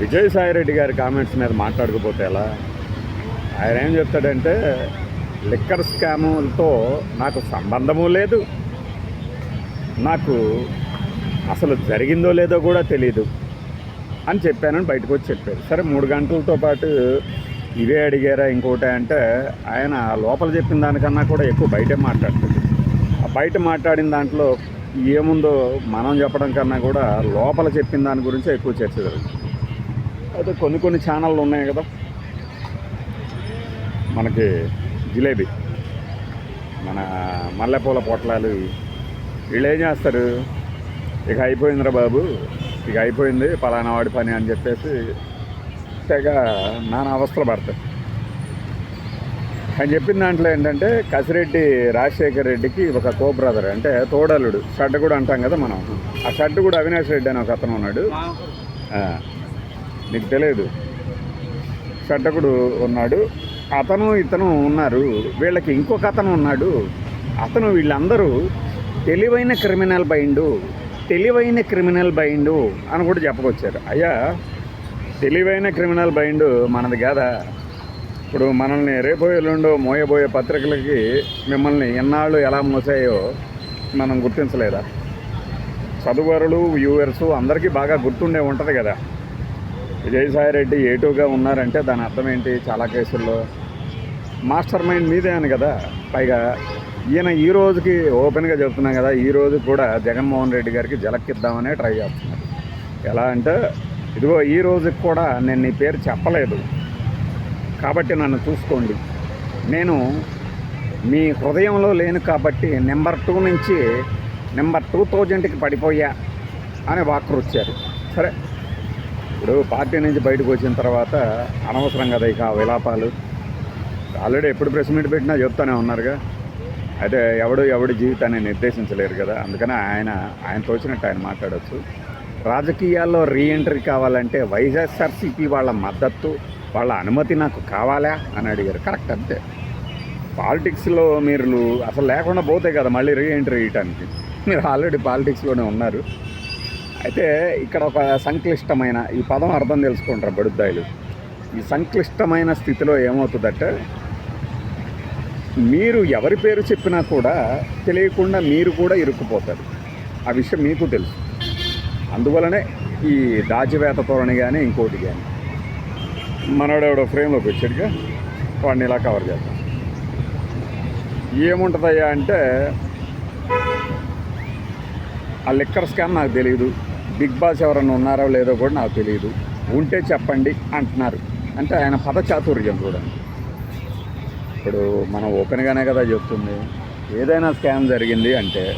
విజయసాయి రెడ్డి గారి కామెంట్స్ మీద మాట్లాడకపోతే ఎలా? ఆయన ఏం చెప్తాడంటే లిక్కర్ స్కాములతో నాకు సంబంధము లేదు. నాకు అసలు జరిగిందో లేదో కూడా తెలియదు అని చెప్పానని బయటకు వచ్చి చెప్పారు. సరే మూడు గంటలతో పాటు ఇవే అడిగారా ఇంకోటి అంటే ఆయన లోపల చెప్పిన దానికన్నా కూడా ఎక్కువ బయటే మాట్లాడుతుంది. ఆ బయట మాట్లాడిన దాంట్లో ఏముందో మనం చెప్పడం కన్నా కూడా లోపల చెప్పిన దాని గురించి ఎక్కువ చర్చ జరుగుతుంది. అయితే కొన్ని కొన్ని ఛానళ్ళు ఉన్నాయి కదా. మనకి జిలేబీ మన మల్లెపూల పొట్లాలు వీళ్ళు ఏం చేస్తారు? ఇక అయిపోయిందిరా బాబు ఇక అయిపోయింది పలానా వాడి పని అని చెప్పేసి తెగ నానా అవస్థలు పడతాయి. ఆయన చెప్పిన దాంట్లో ఏంటంటే కసిరెడ్డి రాజశేఖర్ రెడ్డికి ఒక కో బ్రదర్ అంటే తోడలుడు షడ్ కూడా అంటాం కదా మనం. ఆ షడ్ కూడా అవినాష్ రెడ్డి అని ఒక అతను ఉన్నాడు. నీకు తెలియదు షడ్డకుడు ఉన్నాడు అతను ఇతను ఉన్నారు వీళ్ళకి ఇంకొక అతను ఉన్నాడు. అతను వీళ్ళందరూ తెలివైన క్రిమినల్ బైండు తెలివైన క్రిమినల్ బైండు అని కూడా చెప్పకొచ్చారు. అయ్యా తెలివైన క్రిమినల్ బైండు మనది కాదా? ఇప్పుడు మనల్ని రేపో ఎల్లుండో మోయబోయే పత్రికలకి మిమ్మల్ని ఎన్నాళ్ళు ఎలా మోసాయో మనం గుర్తించలేదా? చదువరులు వ్యూవర్సు అందరికీ బాగా గుర్తుండే ఉంటుంది కదా. విజయసాయి రెడ్డి ఉన్నారంటే దాని అర్థం ఏంటి? చాలా కేసుల్లో మాస్టర్ మైండ్ మీదే అని కదా. పైగా ఈయన ఈ రోజుకి ఓపెన్గా చెప్తున్నాం కదా ఈ రోజు కూడా జగన్మోహన్ రెడ్డి గారికి జలక్కిద్దామనే ట్రై చేస్తున్నారు. ఎలా అంటే ఇదిగో ఈ రోజుకి కూడా నేను నీ పేరు చెప్పలేదు. కాబట్టి నన్ను చూసుకోండి. నేను మీ హృదయంలో లేను కాబట్టి నెంబర్ టూ నుంచి నెంబర్ టూ థౌజండ్కి పడిపోయా అని వాక్రుచ్చారు సరే. ఇప్పుడు పార్టీ నుంచి బయటకు వచ్చిన తర్వాత అనవసరం కదా ఇక ఆ విలాపాలు. ఆల్రెడీ ఎప్పుడు ప్రెస్ మీట్ పెట్టినా చెప్తానే ఉన్నారుగా. అయితే ఎవడు ఎవడి జీవితాన్ని నిర్దేశించలేరు కదా. అందుకనే ఆయన ఆయన తోచినట్టు ఆయన మాట్లాడవచ్చు రాజకీయాల్లో రీఎంట్రీ కావాలంటే వైఎస్ఆర్సీపీ వాళ్ళ మద్దతు వాళ్ళ అనుమతి నాకు కావాలా అని అడిగారు. కరెక్ట్ అంతే. పాలిటిక్స్లో మీరు అసలు లేకుండా పోతే కదా మళ్ళీ రీఎంట్రీ ఇవ్వటానికి. మీరు ఆల్రెడీ పాలిటిక్స్లోనే ఉన్నారు. అయితే ఇక్కడ ఒక సంక్లిష్టమైన ఈ పదం అర్థం తెలుసుకుంటారు బడుద్దాయిలు. ఈ సంక్లిష్టమైన స్థితిలో ఏమవుతుందంటే మీరు ఎవరి పేరు చెప్పినా కూడా తెలియకుండా మీరు కూడా ఇరుక్కుపోతారు. ఆ విషయం మీకు తెలుసు. అందువలనే ఈ దాచివేత తోరణి కానీ ఇంకోటి కానీ మనోడెవడో ఫ్రేమ్లోకి వచ్చాడుగా వాడిని ఇలా కవర్ చేద్దాం. ఏముంటుందయ్యా అంటే ఆ లిక్కర్ స్కామ్ నాకు తెలియదు బిగ్ బాస్ ఎవరన్నా ఉన్నారో లేదో కూడా నాకు తెలియదు ఉంటే చెప్పండి అంటున్నారు. అంటే ఆయన పదచాతుర్యం కూడా. ఇప్పుడు మనం ఓపెన్గానే కదా చెప్తుంది. ఏదైనా స్కామ్ జరిగింది అంటే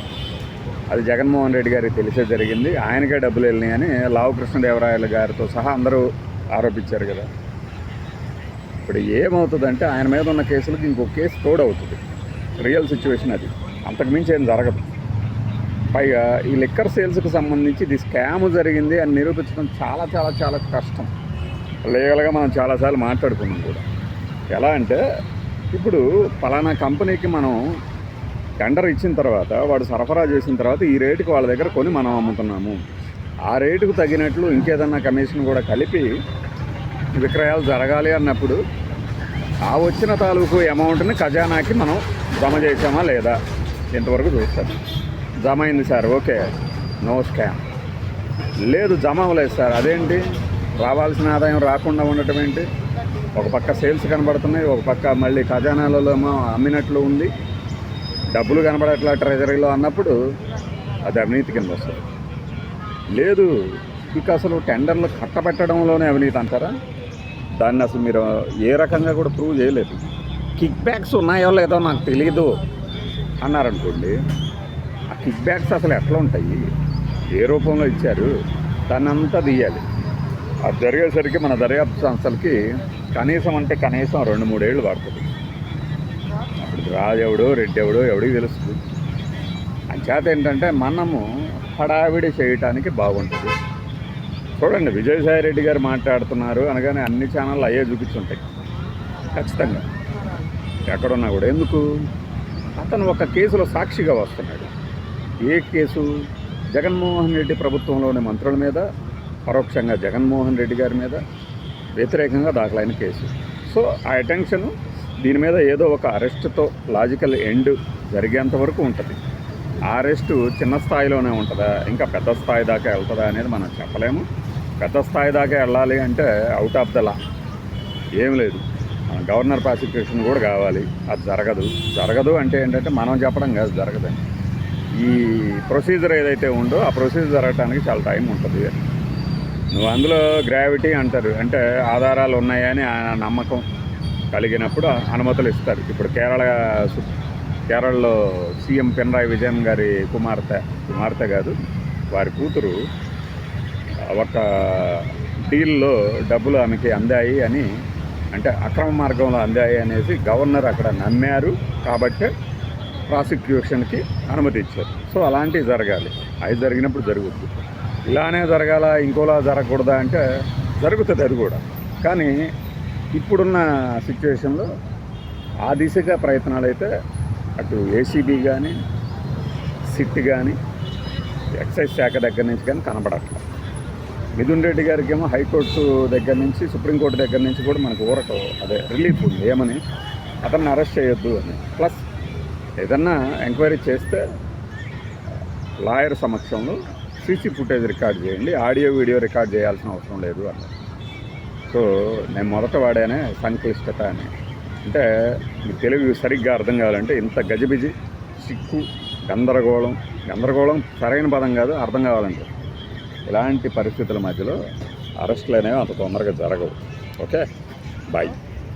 అది జగన్మోహన్ రెడ్డి గారికి తెలిసే జరిగింది. ఆయనకే డబ్బులు వెళ్ళినాయని లావు కృష్ణదేవరాయల గారితో సహా అందరూ ఆరోపించారు కదా. ఇప్పుడు ఏమవుతుందంటే ఆయన మీద ఉన్న కేసులకు ఇంకో కేసు తోడవుతుంది. రియల్ సిచ్యువేషన్ అది. అంతకుమించి ఏం జరగదు. పైగా ఈ లిక్కర్ సేల్స్కి సంబంధించి ఇది స్కామ్ జరిగింది అని నిరూపించడం చాలా చాలా చాలా కష్టం. లీగల్గా మనం చాలాసార్లు మాట్లాడుకున్నాం కూడా. ఎలా అంటే ఇప్పుడు పలానా కంపెనీకి మనం టెండర్ ఇచ్చిన తర్వాత వాడు సరఫరా చేసిన తర్వాత ఈ రేటుకి వాళ్ళ దగ్గర కొని మనం అమ్ముతున్నాము. ఆ రేటుకు తగినట్లు ఇంకేదన్నా కమిషన్ కూడా కలిపి విక్రయాలు జరగాలి అన్నప్పుడు ఆ వచ్చిన తాలూకు అమౌంట్ని ఖజానాకి మనం జమ చేసామా లేదా? ఇంతవరకు చూస్తారు జమ అయింది సార్ ఓకే. No scam. లేదు జమ అవ్వలేదు సార్. అదేంటి? రావాల్సిన ఆదాయం రాకుండా ఉండటం ఏంటి? ఒక పక్క సేల్స్ కనబడుతున్నాయి ఒక పక్క మళ్ళీ ఖజానాలలో ఏమో అమ్మినట్లు ఉంది. డబ్బులు కనబడట్లా ట్రెజరీలో అన్నప్పుడు అది అవినీతి కింద వస్తుంది. లేదు ఇక అసలు టెండర్లు కట్టబెట్టడంలోనే అవినీతి అంటారా? దాన్ని అసలు మీరు ఏ రకంగా కూడా ప్రూవ్ చేయలేదు. కిక్ బ్యాక్స్ ఉన్నాయో లేదో నాకు తెలియదు అన్నారనుకోండి కిక్ బ్యాక్స్ అసలు ఎట్లా ఉంటాయి? ఏ రూపంలో ఇచ్చారు? తనంతా తీయాలి. అది జరిగేసరికి మన దర్యాప్తు సంస్థలకి కనీసం అంటే కనీసం రెండు మూడేళ్ళు పడుతుంది. అప్పుడు రాజెవడో రెడ్డెవడో ఎవడికి తెలుస్తుంది. అంచేత ఏంటంటే మనము హడావిడి చేయటానికి బాగుంటుంది. చూడండి విజయసాయి రెడ్డి గారు మాట్లాడుతున్నారు అనగానే అన్ని ఛానళ్ళు అయ్యే చూపించుంటాయి. ఖచ్చితంగా. ఎక్కడున్నా కూడా. ఎందుకు? అతను ఒక కేసులో సాక్షిగా వస్తున్నాడు. ఏ కేసు? జగన్మోహన్ రెడ్డి ప్రభుత్వంలోని మంత్రుల మీద పరోక్షంగా జగన్మోహన్ రెడ్డి గారి మీద వ్యతిరేకంగా దాఖలైన కేసు. సో ఆ అటెన్షన్ దీని మీద ఏదో ఒక అరెస్ట్తో లాజికల్ ఎండ్ జరిగేంత వరకు ఉంటుంది. ఆ అరెస్టు చిన్న స్థాయిలోనే ఉంటుందా? ఇంకా పెద్ద స్థాయి దాకా వెళ్తుందా అనేది మనం చెప్పలేము. పెద్ద స్థాయి దాకా వెళ్ళాలి అంటే అవుట్ ఆఫ్ ద లా ఏం లేదు. మన గవర్నర్ ప్రాసిక్యూషన్ కూడా కావాలి. అది జరగదు. జరగదు అంటే ఏంటంటే మనం చెప్పడం కాదు జరగదండి ఈ ప్రొసీజర్ ఏదైతే ఉందో ఆ ప్రొసీజర్ జరగటానికి చాలా టైం ఉంటుంది. నువ్వు అందులో గ్రావిటీ అంటారు. అంటే ఆధారాలు ఉన్నాయని ఆ నమ్మకం కలిగినప్పుడు అనుమతులు ఇస్తారు. ఇప్పుడు కేరళ కేరళలో సీఎం పినరాయి విజయన్ గారి కుమార్తె కుమార్తె కాదు వారి కూతురు ఒక డీల్లో డబ్బులు ఆమెకి అందాయి అని అంటే అక్రమ మార్గంలో అందాయి అనేసి గవర్నర్ అక్కడ నమ్మారు. కాబట్టి ప్రాసిక్యూషన్కి అనుమతి ఇచ్చారు. సో అలాంటివి జరగాలి. అవి జరిగినప్పుడు జరుగుద్ది. ఇలానే జరగాల ఇంకోలా జరగకూడదా అంటే జరుగుతుంది అది కూడా. కానీ ఇప్పుడున్న సిచ్యువేషన్లో ఆ దిశగా ప్రయత్నాలు అయితే అటు ఏసీబీ కానీ సిట్ కానీ ఎక్సైజ్ శాఖ దగ్గర నుంచి కానీ కనబడట్లేదు మిథున్ రెడ్డి గారికి ఏమో హైకోర్టు దగ్గర నుంచి సుప్రీంకోర్టు దగ్గర నుంచి కూడా మనకు ఊరట అదే రిలీఫ్ ఉంది. ఏమని? అతన్ని అరెస్ట్ చేయొద్దు అని. ప్లస్ ఏదన్నా ఎంక్వైరీ చేస్తే లాయర్ సమక్షంలో సీసీ ఫుటేజ్ రికార్డ్ చేయండి ఆడియో వీడియో రికార్డ్ చేయాల్సిన అవసరం లేదు అన్నారు. సో నేను మొదట వాడానే సంక్లిష్టత అని. అంటే మీ తెలుగు సరిగ్గా అర్థం కావాలంటే ఇంత గజిబిజి సిక్కు గందరగోళం గందరగోళం సరైన పదం కాదు అర్థం కావాలంటే. ఇలాంటి పరిస్థితుల మధ్యలో అరెస్టులు అనేవి అంత తొందరగా జరగవు. ఓకే? బాయ్